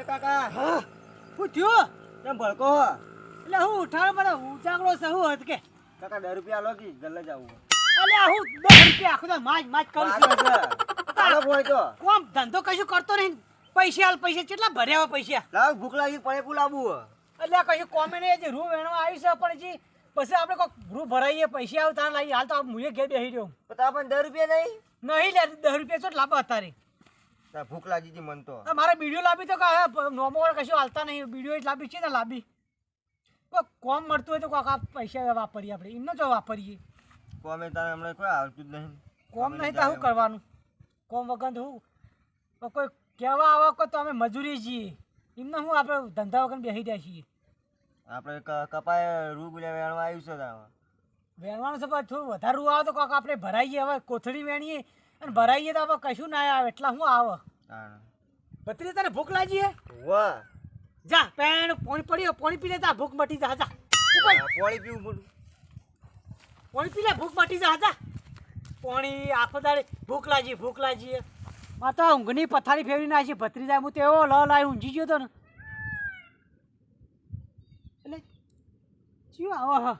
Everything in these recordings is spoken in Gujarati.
એ કાકા. હા? થયું? કેમ ભડકો એટલે હું ઉઠાડો મને ઉજાગરો છે હું હત કે? કાકા દસ રૂપિયા લો કી ગલ્લે જાવું અલ્યા હું દસ રૂપિયા આખો દાડો માજ માજ કરું છું. ચાલો હોય તો. કોમ ધંધો કશું કરતો નહીં. પૈસા હાલ પૈસા કેટલા ભર્યા પૈસા? લાવ ભૂખ લાગી પડે પૂ લાવવું હો. એટલે કશું કોમે નહીં જે રૂ વેણવા આવ્યું છે પણ જી પછી આપણે કોઈક રૂ ભરાઈએ પૈસા આવતા તાર લાવી હાલ તો મુએ ઘેર બેસી રહ્યો પણ દસ રૂપિયા નહીં? નહીં લે દસ રૂપિયા ચોટ લાભ અત્યારે તાર. ભૂખ લાગી હતી મન તો. મારે બીડીઓ લાવી તો નોમો વાળા કશું હાલતા નહીં. બીડીઓ જ લાવી છે ને લાવી કોમ મળતું હોય તો કોક આ પૈસા વાપરીએ આપણે. એમને જો વાપરીએ. કોમે તારે હમણાં કોઈ આવતું જ નહીં. કોમ નહીં તો શું કરવાનું? કોમ વગર તો શું? કોઈ કહેવા આવે કોઈ તો અમે મજૂરી છીએ. એમને શું આપણે ધંધા વગર બેસી જાય છીએ? આપણે કપાય રૂ બોલ્યા વેણવા આવ્યું છે વેણવાનું છે પણ થોડું વધારે રૂ આવે તો કોક આપણે ભરાઈએ. હવે કોથળી વેણીએ. અને ભરાઈએ તો આપણે કશું ના આવે એટલા શું આવે. બત્રી તને ભૂખ લાગી હે? વાહ. જા પેણ પાણી પડ્યો પાણી પી લે જા ભૂખ મટી જા જા. પોણી પીવું પડું. પાણી પી લે ભૂખ મટી જા જા. પાણી આખો દાડે ભૂખ લાગી ભૂખ લાગી માં તો ઊંઘની પથારી ફેરવી નાખી. ભત્રી જાય હું તેવો લ લાવી ઊંઘી ગયો તો ને. એટલે શું આવો હ.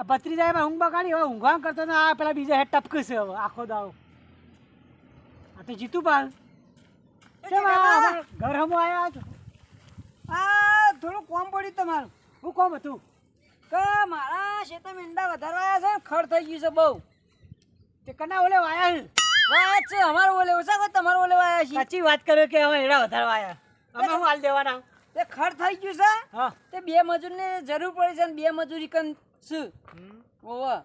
આ ભત્રી જાય એમાં ઊંઘ બગાડી હવે ઊંઘવા કરતો ને આ પેલા બીજા હેડ ટપકશે હવે આખો દાવ આ તો જીતું પાલ કેમ આ ઘર હમો આવ્યા છો? આ થોડું કોમ પડ્યું તમારું. હું કોમ હતું? કે મારા શેતા મીંડા વધારવા આવ્યા છે ખડ થઈ ગયું છે બહુ. તે કના ઓલે વાયા છે વાત છે અમારો ઓલે ઓછા તમારું ઓલે વાયા છે? સાચી વાત કર્યો કે હવે એડા વધારવા આયા? અમે હું હાલ દેવાના? તે ખર થઈ ગયું છે. હા. તે બે મજૂરને જરૂર પડી છે ને બે મજૂરી કન શું ઓવા.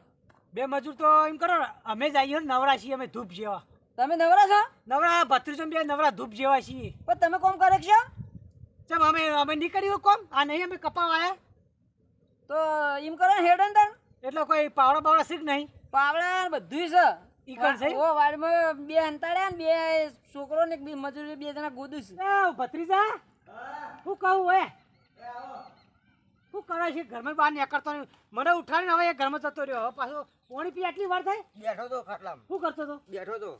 બે મજૂર તો એમ કરો અમે જ આવીએ નવરા છીએ અમે ધૂપ જેવા. તમે નવરા છો? નવરા ભત્રીસો બે નવરા ધૂપ જેવા છીએ. પણ તમે કોમ કરે છો? ચમ અમે અમે નહીં કર્યું કોમ? આ નહીં અમે કપાવ આવ્યા તો એમ કરો ને હેડ અંદર એટલે કોઈ પાવડા બાવડા શીખ નહીં? પાવડા બધું છે. ઈ છે? ઓ વાડીમાં બે અંતાડ્યા ને બે છોકરો ને બે મજૂરી બે જણા ગોદું છે. ભત્રીજા હું કહું હે? શું કરે છે? ઘરમાં બહાર નીકળતો નહીં મને ઉઠાડીને હવે એ ઘરમાં જતો રહ્યો. હવે પાછો પોણી પી આટલી વાર થાય? બેઠો તો ખાટલામાં. શું કરતો હતો બેઠો તો.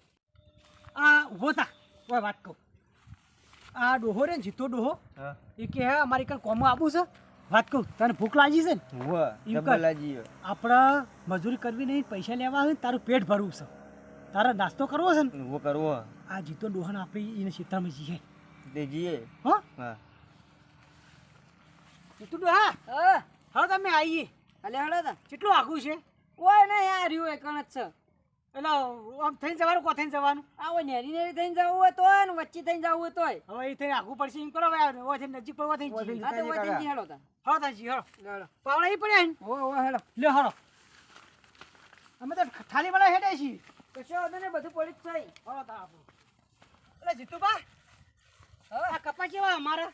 આ ઊભો થા. કોઈ વાત કહું. આ ડોહો રે જીતો ડોહો. એ કે હે અમારી કાલ કોમો આપું છે. વાત કહું તને ભૂખ લાગી છે ને? આપણે મજૂરી કરવી નહીં પૈસા લેવા આવે તારું પેટ ભરવું છે. તારા નાસ્તો કરવો છે ને? કરવો. આ જીતો ડોહાને આપણે એને ક્ષેત્રમાં જઈએ તે જીએ હો? હા. જીતું ડોહા? હા. હા તમે આવીએ અલે હળો તા. કેટલું આઘું છે? કોઈ નહીં આ રહ્યું એકણ જ છે. એટલે આમ થઈને જવાનું કો થઈને જવાનું? આવો નેરી નેરી થઈને જવું હોય તોય ને વચ્ચે થઈને જવું હોય તોય. હવે એ થઈને આઘું પડશે એમ કરો હવે ઓ થઈને નજીક પડવા થઈ ઓય હા તો ઓ થઈને જી થઈને તા. હળો થાય જી હળો હેડો પાવડા એ પડ્યા ને? ઓ ઓ હેડો લે હળો અમે તો થાળી વાળા હેડે છીએ. કશો ને બધું પડી જ થઈ હળો તા આપણું એટલે જીતુબા. હા આ કપા કેવા અમારા?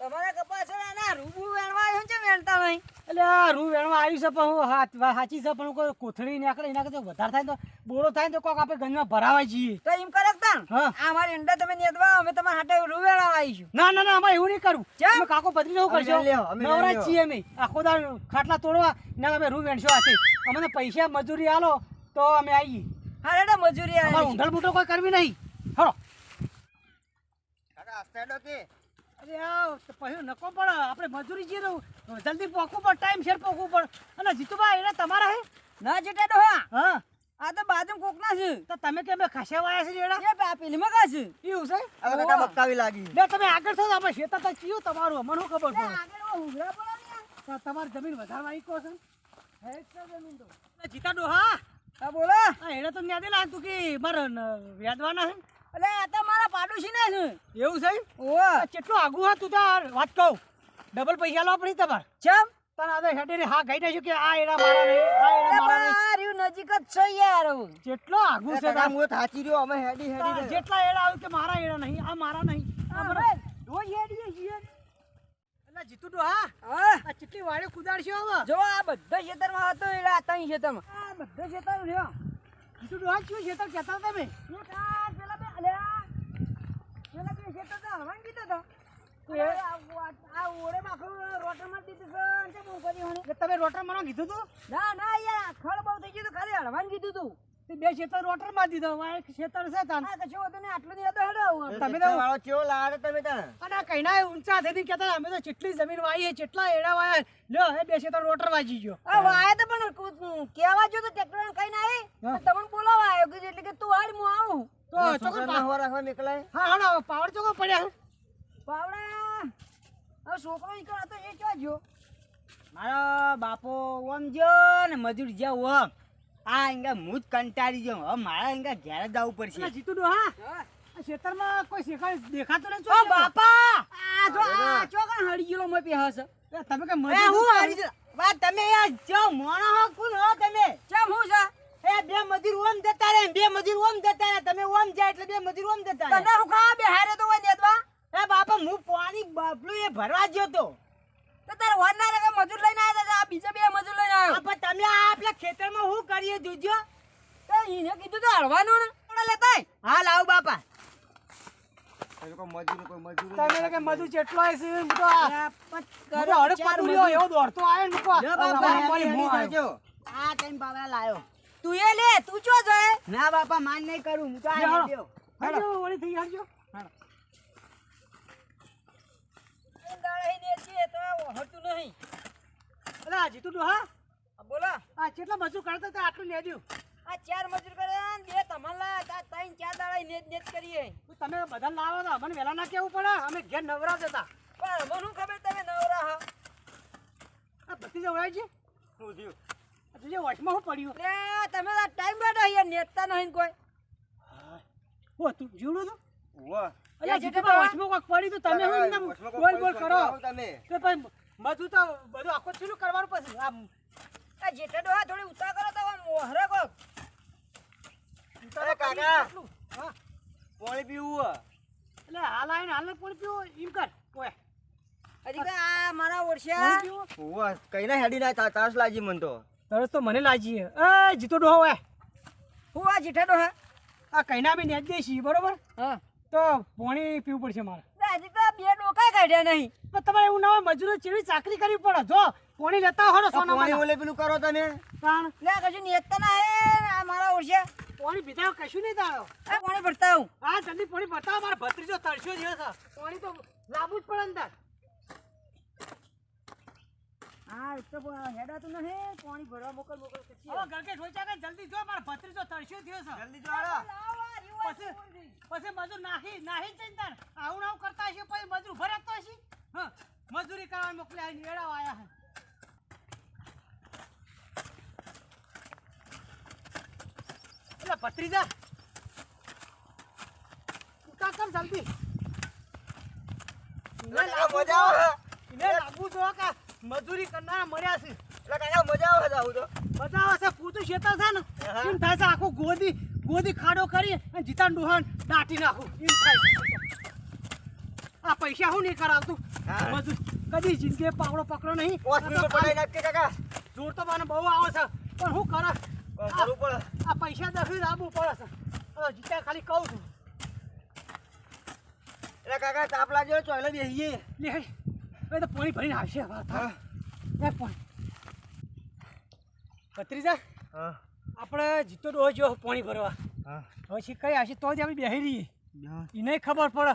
તમારા કપાસ છે ના રૂબુ વેણવા આવ્યો છે વેણતા નહીં એટલે આ રૂ વેણવા આવ્યું છે પણ હું સાચી છે પણ કોઈ કોથળી નીકળે એના કરતા વધારે થાય તો બોરો થાય તો કોક આપણે ગંજમાં ભરાવા જઈએ તો એમ કરે તા હા. આ મારી અંડા તમે નેદવા અમે તમારા હાટે રૂ વેણવા આવીશું. ના ના ના અમારે એવું નહીં કરવું? અમે કાકો પત્રી શું કરશો નવરા છીએ અમે. આખો ખાટલા તોડવા ના અમે રૂ વેણશો હાથે. અમને પૈસા મજૂરી આલો તો અમે આવીએ હા રેડો મજૂરી અમારે આવી ઊંધળ બૂટો કોઈ કરવી નહીં. આસ્તે હેડો કે અરે આ તો પછી નકો પડે આપણે મજૂરી છીએ તો જલ્દી પોકવું પડે ટાઈમ શેર પોકવું પડે અને જીતુભાઈ એને તમારા હે? ના જેટા ડોહા હા. આ તો બાજુ કોકના છે. તો તમે કેમ ખાસા વાયા છે રેડા એ પેલી મગા છે. એવું છે? હવે કાકા બક્કાવી લાગી. લે તમે આગળ છો તો આપણે શેતા તો કીયો તમારું મને ખબર પડે? આગળ ઉઘરા પડો ને. તો તમારી જમીન વધારવા આવી કહો છો? હે જ છે જમીન તો. જીતા ડોહા હા? બોલો. એને તો ન્યાદે લાગતું કે મારે વ્યાજવાના હે એટલે આ તો મારા પાડોશી ને છે. એવું છે ઓ કેટલું આગું હતું તો વાત કહું. ડબલ પૈસા લો પડી તમારે. ચમ? તને આ હેડે ને હા કહી દેજો કે આ એરા મારા ને આ એરા મારા ને નજીક જ છે યાર. જેટલો આગું છે તાર. હું થાચી રહ્યો અમે હેડી હેડી જેટલા એડા આવ્યું કે મારા એડા નહીં આ મારા નહીં. આ હા, મારા ભાઈ. રોજ હેડીએ એટલે જીતુ ડોહા હા. આ કેટલી વાળે કુદાડશો હવે? જો આ બધા ખેતરમાં હતો એટલે આ ત્રણ ખેતરમાં. આ બધા ખેતર રહ્યો જીતુ ડોહા શું ખેતર કહેતા તમે? તમે રોટર મારવા કીધું તું ના ના યાર આ બહુ થઈ ગયું ખાલી હળવાન કીધું તું બે ખેતર રોટરમાં દીધો એક ખેતર છે તાન આ કશું હતું નહીં, આટલું નહીં હતું, તમે તો- વાળો લાવે તમે તાણ અને આ કઈના ઊંચા થઈને કહેતા અમે તો જેટલી જમીન વાઈ છે જેટલા એડા વાયા લ્યો હે બે ખેતર રોટર વાજી ગયો આ વાયા તો પણ કેવા જો તો ટ્રેક્ટર કઈ ના હા. તમને બોલાવા આવ્યો કે એટલે કે તું હાડ હું આવું તો તો ચોકર છોકરાના હવા રાખવા નીકળાય હા હા પાવર ચોકો પડ્યા પાવડા હવે છોકરો નીકળ્યો તો એ ક્યાં ગયો? મારો બાપો ઓમ જો ને મજૂર જ્યાં ઓમ આ અહીંયા હું જ કંટાળી ગયો. હવે મારા અહીંયા ઘેર જ જવું પડશે. જીતું ડો હા? આ ખેતરમાં કોઈ શેખાડ દેખાતો નથી ઓ બાપા! આ જો આ ચોકન હડી ગયો મેં પે હસ તમે કે મજૂર હું હડી છું. વા તમે યાર જો મોણો હો કુન હો તમે? ચમ હું છે? એ બે મજૂર ઓમ જતા રે બે મજૂર ઓમ જતા રે તમે ઓમ જાય એટલે બે મજૂર ઓમ જતા રે તને હું ખા બે હારે તો હોય દેતવા એ બાપા હું પાણી બાપલું એ ભરવા ગયો તો. તો તારે વર ના રે મજૂર લઈને આવ્યા હતા આ બીજા બે મજૂર લઈને આવ્યો પણ તમે આ આપણા ખેતરમાં શું કરીએ જોજો. તો એને કીધું તો હળવાનું ને. થોડા લેતા હા લાવ બાપા. મજૂરી કોઈ મજૂરી તમે કે મજૂર જેટલો હશે હું આ હું તો લ્યો. એ લે તું ચો જાય? ના બાપા માન નહીં કરું હું તો આ વળી થઈ હાલજો. દાડે દે છે તો હોતું નહીં. અલે આ જીતુ ડો હા આ બોલો. આ કેટલા મજૂર કરતા હતા? આટલું લેજો આ ચાર મજૂર કરે ને બે તમારા આ ત્રણ ચાર દાડા નેત નેત કરીએ. તમે બધા લાવો તો અમને વહેલા ના કેવું પડે? અમે ઘેર નવરા જતા પણ મને શું ખબર તમે નવરા હા? આ બધી જવડાય છે? શું થયું? તુજે વચમાં શું પડ્યું? લે તમે તો ટાઈમ બેઠા અહીંયા નેતા નહીં કોઈ. ઓ તું જીવડું તો વાહ અલ્યા વચમાં તો તમે બોલ બોલ કરો. તમે. તો મજૂર તો બધું આખો ચીલું કરવાનું પછી આમ. આ જેઠે ડોહા થોડી ઉતા કરો તો મોહરે કોક. કાકા. હા. પાણી પીવું એટલે હાલ આવીને હાલ પૂરી પીવું એમ કર. ઓય. હજી કે આ મારા પીવો? વાહ કઈ ના હેડી ના તાસ લાગી મને તો. તરસ તો મને લાજી એ જીતો ડોહો ઓય. હું આ જીઠા ડોહા આ કઈના બી નેજ દેશી બરોબર? હા. તો પોણી પીવું પડશે મારે. હજી તો બે ડોકા કાઢ્યા નહીં. પણ તમારે એવું ના હોય મજૂરો ચેવી ચાકરી કરવી પડે. જો પોણી લેતા આ સોના પાણી પાણી ઓલે પેલું કરો તમે તાણ લે કશું નેતતા ના હે મારા ઓળશ્યા પાણી પીધા કશું નહીં થાય. આ પાણી ભરતા હું. હા જલ્દી પાણી બતાવો મારા ભત્રીજો તરસ્યો છે પોણી તો લાવવું જ પડે અંદર. હા એક તો હેડાતું નહીં પાણી ભરવા મોકલ મોકલ હવે ઠોઈ ચાકે જલ્દી જો મારા ભત્રીજો તરસ્યો થયો છે જલ્દી જો. પછી પછી મજૂર નાહી નાહી તાર આવું આવું કરતા હશે પછી મજૂર ભરાતો હશે? હા મજૂરી કરવા મોકલ્યા છે એડા આયા હે. એટલે ભત્રીજા ઉતા કમ જલ્દી એને જો કે મજૂરી કરનારા મળ્યા છે. એટલે કાકા મજા આવે આવું તો. મજા આવે છે પૂતું ખેતર છે ને. હા. થાય છે આખું ગોદી ગોદી ખાડો કરી અને જીતાન ડોહાન દાટી નાખું. એમ થાય આ પૈસા હું નહીં કરાવતું. બધું કદી જિંદગી પાવડો પકડો નહીં. પાંચ મિનિટ પડાઈ નાખ કે કાકા. જોર તો મને બહુ આવે છે. પણ હું કરા આ પૈસા દખી લાવવું પડે છે. જીતા ખાલી કહું છું. એટલે કાકા તાપ લાગ્યો ચોલે બેસીએ લે. હવે તો પાણી ભરીને આવશે. હવે હા. પાણી પાણી. ભત્રીજા? હા. આપણે જીતો ડોહ જો પાણી ભરવા. હા. હવે કઈ આવશે તો જ આપણે બેસી રહીએ. એને ખબર પડે.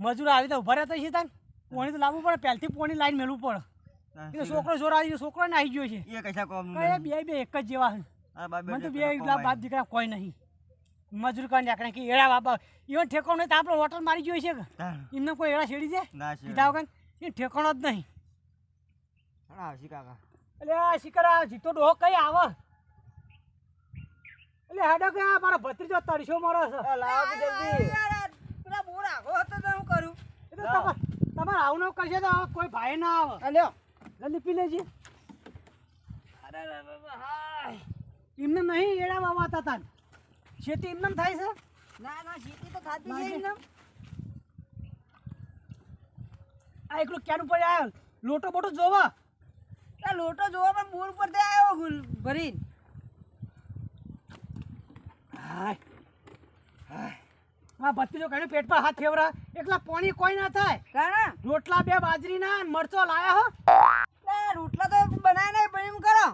મજૂર આવી તો ઊભા રહેતા છે તાન. પોણી તો લાવવું પડે. પહેલથી પોણી લાઈન મેળવું પડે. છોકરો જોર આવી ગયો. છોકરો ને આવી ગયો છે. એ કશા કોમ બે બે એક જ જેવા છે. મને તો બે બાપ દીકરા કોઈ નહીં. મજૂર કરી નાખે કે એડા બાપા ઈવન ઠેકાણો નહીં તો આપણે હોટલ મારી જોઈએ છે કે? એમને કોઈ એડા છેડી છે કીધા વગર? એ ઠેકાણો જ નહીં. કાકા એટલે આ શિકાર જીતો ડોહો કઈ આવે? એટલે હેડો કે આ મારા ભત્રીજો તડશો મારો છે. લાવો જલ્દી. પેલા બોર આગો હતો તો હું કરું? એટલે તો તમારે તમારે આવું ન કરશે તો કોઈ ભાઈ ના આવે. લ્યો. જલ્દી પી લેજે. અરે હાય. એમને નહીં એડા વાવાતા તા ખેતી એમને થાય છે? ના ના ખેતી તો ખાતી છે એમને આ એકલું ક્યાંનું ઉપર આવ્યો લોટો બોટો જોવા? લોટો જોવા પણ બોર ઉપર આવ્યો ભરીને. હાય. હાય. આ ભત્રીજો કણે પેટ પર હાથ ફેવરા. એકલા પાણી કોઈ ના થાય. કારણ રોટલા બે બાજરીના ના મરચો લાયા હો. લે રોટલા તો બનાય નહીં પણ એમ કરો.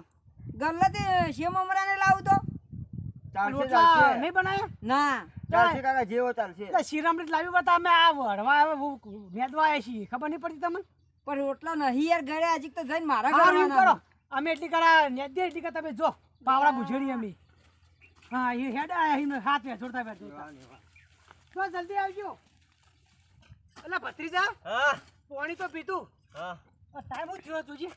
ગલ્લાથી શેમ અમરાને લાવું તો. ચાલશે રોટલા ચાલશે નહીં બનાયા? ના. ચાલશે કાકા જેવો ચાલશે. એટલે શિરામૃત લાવ્યું બતા અમે આ વડવા મેદવા આવ્યા છીએ. ખબર નહીં પડતી તમને? પણ રોટલા નહીં યાર ઘરે હજી તો જઈને મારા ઘરે કરો. અમે એટલી કરા નેદે એટલી કરા તમે જો પાવડા બુઝેડી અમે. હા એ હેડ આયા હાથ વે જોડતા જોડતા તો જલ્દી આવજો. એટલે ભત્રીજા હા? પાણી તો પીતું હા. ટાઈમ હું થયો તુજી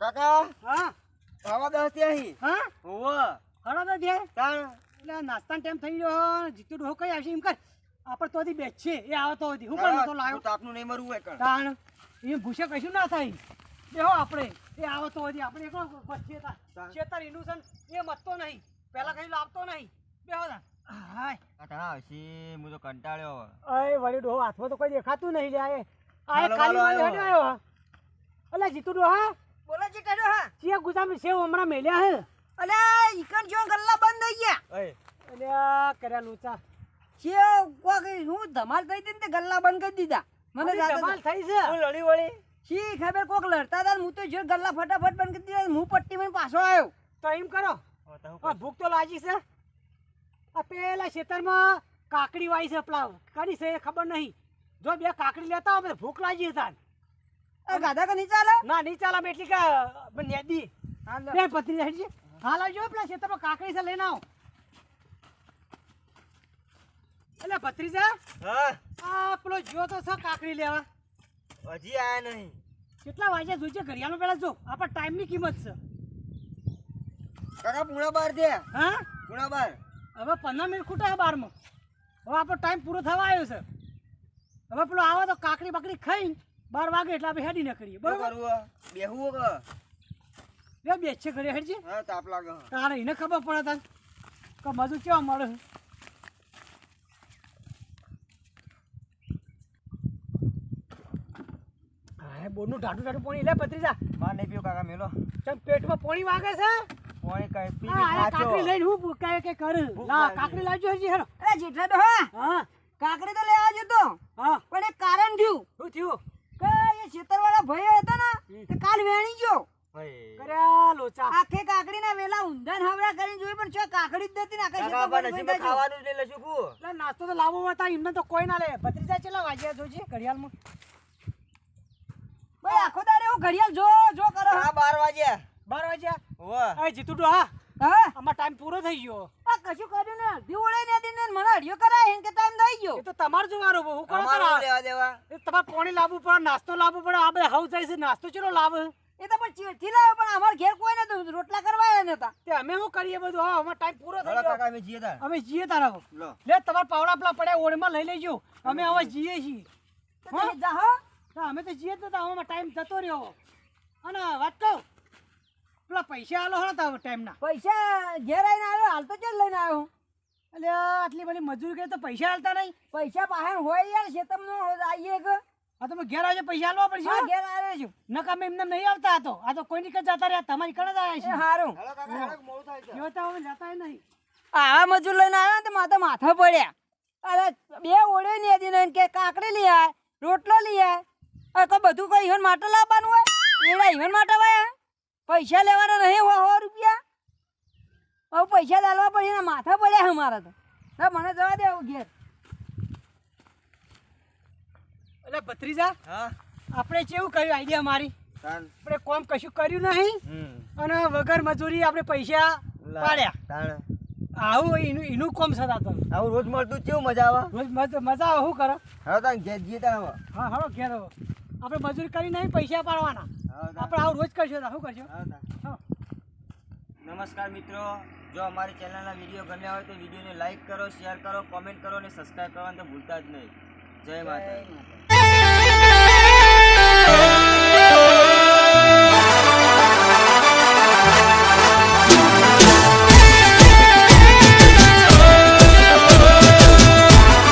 કાકા હા? આવા દસ ત્યાંથી હા? હોવ. હળો તો દે. એટલે નાસ્તાનો ટાઈમ થઈ ગયો જીતુ ડોહો કઈ આવશે? એમ કર. આપણે તો બેચ છે એ આવતો હતી હું પણ નતો લાવ્યો. તાપનું નહીં મરવું હોય કણ. તાણ. એ ભૂસે કશું ના થાય. બેહો આપણે. એ આવતો હજી આપણે એકલો ચેતર તાણ. છેતર એનું છે ને એ મતતો નહીં. પેલા કઈ લાવતો નહીં. બેહો ના હાય. કાકા આવશે હું તો કંટાળ્યો. અય વળી ડોહો હાથમાં તો કોઈ દેખાતું નહીં જાય આ એ. એ ખાલી હાલો. આવ્યો અલા જીતુ ડોહા. બોલો છે ટાડો હા. ચિયા ગુજામ સેવ હમણાં મેલ્યા હે. અલે ઈકણ જો ગલ્લા બંધ થઈ ગયા. ઓય અલ્યા કર્યા લોચા. છે કોક હું ધમાલ થઈ દીધી ગલ્લા બંધ કરી દીધા. મને મને ધમાલ થઈ છે. હું લડી વળી. શી ખબર કોક લડતા હતા હું તો જો ગલ્લા ફટાફટ બંધ કરી દીધા હું પટ્ટી મને પાછો આવ્યો. તો એમ કરો. તો આ ભૂખ તો લાગી છે. આ પેલા ખેતરમાં કાકડી વાઈ છે પેલા. કરી છે ખબર નહીં. જો બે કાકડી લેતા હોય ભૂખ લાગી હતા એ ગાધા કે નહીં ચાલે? ના નહીં ચાલે અમે એટલી કે નેદી બે પત્ની હેડજી હા લાવજો પેલા ખેતરમાં કાકડી છે લઈને આવો. એટલે ભત્રીજા હા. આ પેલો જો તો છે કાકડી લેવા. હજી આયા નહીં. કેટલા વાગ્યા જોઈશે ઘડિયાળમાં પેલા જો આપણા ટાઈમની કિંમત છે. કાકા પૂણા બાર દે હા? પૂણા બાર. હવે પંદર મિનિટ ખૂટા બારમાં. હવે આપણો ટાઈમ પૂરો થવા આવ્યો છે. હવે પેલો આવે તો કાકડી બાકડી ખાઈ બાર વાગે એટલે આપણે હેડી ના કરીએ બરોબર? બેહવું બે બે છે ઘરે હેડજે. હા તાપ લાગે તારે એને ખબર પડે તને. કે બધું કેવા મળે હા બોરનું ઢાઢું ઢાઢું પાણી લે પત્રીજા માર નહીં પીવું કાકા મેલો. ચમ પેટમાં પાણી વાગે છે? પાણી કઈ પી કાકડી લઈને હું કાંઈ કે કર? લા. કાકડી લાવજો હજી હેરો અરે જેઠા તો હા. હા. કાકડી તો લેવા જતો હા. પણ એક કારણ થયું. શું થયું? કે એ ખેતરવાળા ભાઈ હતો ને તે કાલ વેણી ગયો. ભાઈ. કર્યા લોચા. આખે કાકડીના વેલા ઊંધા હવડા કરીને જોઈ પણ શું કાકડી જ નથી ને ગયું. ખાવાનું જ લઈ લેશું નાસ્તો તો લાવો હતા એમને તો કોઈ ના લે. ભત્રીજા ચેલા વાગ્યા જોજે ઘડિયાળમાં? ભાઈ આખો દાડે એવું ઘડિયાળ જો જો કરો. હા 12 વાગ્યા. 12 વાગ્યા? ઓ એ જીતુ ડોહા હા. આમાં ટાઈમ પૂરો થઈ ગયો. આ કશું કર્યું ને? અડધી ઓળે ને દીને મને અડિયો કરાય હે કે ટાઈમ થઈ ગયો? એ તો તમારે જોવાનું હું કોણ કરા લેવા દેવા? એ તમારે પાણી લાવવું પડે નાસ્તો લાવવો પડે આ બધા હાઉસ જાય છે નાસ્તો ચલો લાવ? એ તો પણ ચીઠી લાવે પણ અમાર ઘેર કોઈ નતું રોટલા કરવા આવ્યા નતા. તે અમે શું કરીએ બધું? હા અમાર ટાઈમ પૂરો થઈ ગયો. કાકા અમે જીએ તાર. અમે જીએ તારા. લો. લે તમાર પાવડા પેલા પડ્યા ઓળમાં લઈ લેજો. અમે હવે જીએ છીએ. તમે જાહો તો અમે તો જઈએ તો આમાં ટાઈમ જતો રહ્યો. અને વાત કહું પેલા પૈસા આલો હળો તા ટાઈમના પૈસા ઘેર આવીને આવ્યો હાલ તો ક્યાં લઈને આવ્યો? એટલે આટલી બધી મજૂરી કરી તો પૈસા હાલતા નહીં. પૈસા પાસે હોય યાર શેતમનો આવીએ કે આ તો ઘેર આવજો પૈસા હાલવા પડશે ઘેર આવે છું. નકા અમે એમને નહીં આવતા હતો આ તો કોઈ નીકળ જતા રહ્યા? તમારી કણ જ આવ્યા હારું. હલો કાકા હેડો, મોડું થાય છે. સારું જો તો જતા નહીં. આવા મજૂર લઈને આવ્યા ને તો માથા માથા પડ્યા. અરે બે ઓળે ને દીને કે કાકડી લઈ આય રોટલો લઈ આય. આ કોઈ બધું કોઈ ઈવન માટે લાવવાનું હોય? એડા ઈવન માટે વાયા પૈસા લેવાના નહીં હોય સો રૂપિયા? હવે પૈસા દાલવા પડે એના માથા પડ્યા અમારા તો. હવે મને જવા દે આવું ઘેર. એટલે ભત્રીજા આપણે કેવું કર્યું આઈડિયા મારી? આપણે કોમ કશું કર્યું નહીં? અને વગર મજૂરી આપણે પૈસા પાડ્યા. આવું એનું એનું કોમ સદા તો. આવું રોજ મળતું કેવું મજા આવે? રોજ મજા આવે શું કરો? હવે તાન ઘેર હવે. હા હાલો ઘેર આવો. આપણે મજૂરી કરી નહીં પૈસા પાડવાના. આપણે આવું રોજ કરશો શું કરશો? નમસ્કાર મિત્રો. જો અમારી ચેનલના વીડિયો ગમ્યા હોય તો વિડીયોને લાઈક કરો શેર કરો કોમેન્ટ કરો અને સબસ્ક્રાઈબ કરવાનું તો ભૂલતા જ નહીં. જય માતા